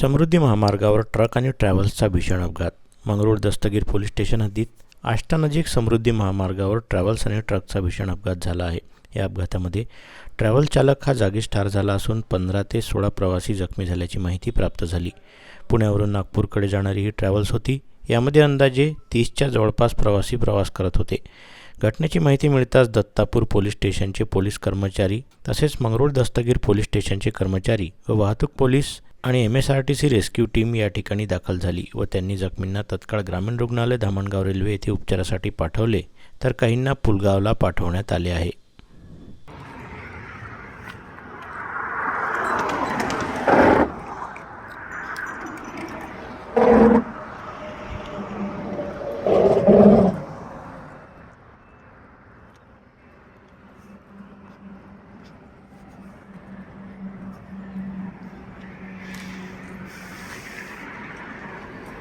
समृद्धी महामार्गावर ट्रक आणि ट्रॅव्हल्सचा भीषण अपघात. मंगरूळ दस्तगीर पोलीस स्टेशन हद्दीत आष्टानजीक समृद्धी महामार्गावर ट्रॅव्हल्स आणि ट्रकचा भीषण अपघात झाला आहे. या अपघातामध्ये ट्रॅव्हल चालक हा जागीच ठार झाला असून पंधरा ते सोळा प्रवासी जखमी झाल्याची माहिती प्राप्त झाली. पुण्यावरून नागपूरकडे जाणारी ही ट्रॅव्हल्स होती. यामध्ये अंदाजे तीसच्या जवळपास प्रवासी प्रवास करत होते. घटनेची माहिती मिळताच दत्तापूर पोलीस स्टेशनचे पोलीस कर्मचारी तसेच मंगरूळ दस्तगीर पोलीस स्टेशनचे कर्मचारी व वाहतूक पोलीस आणि M S R T C rescue team या ठिकाणी दाखल झाली व त्यांनी जखमींना तत्काळ ग्रामीण रुग्णालय धामणगाव रेल्वे येथे उपचारासाठी पाठवले तर काहींना पुलगावला पाठवण्यात आले आहे.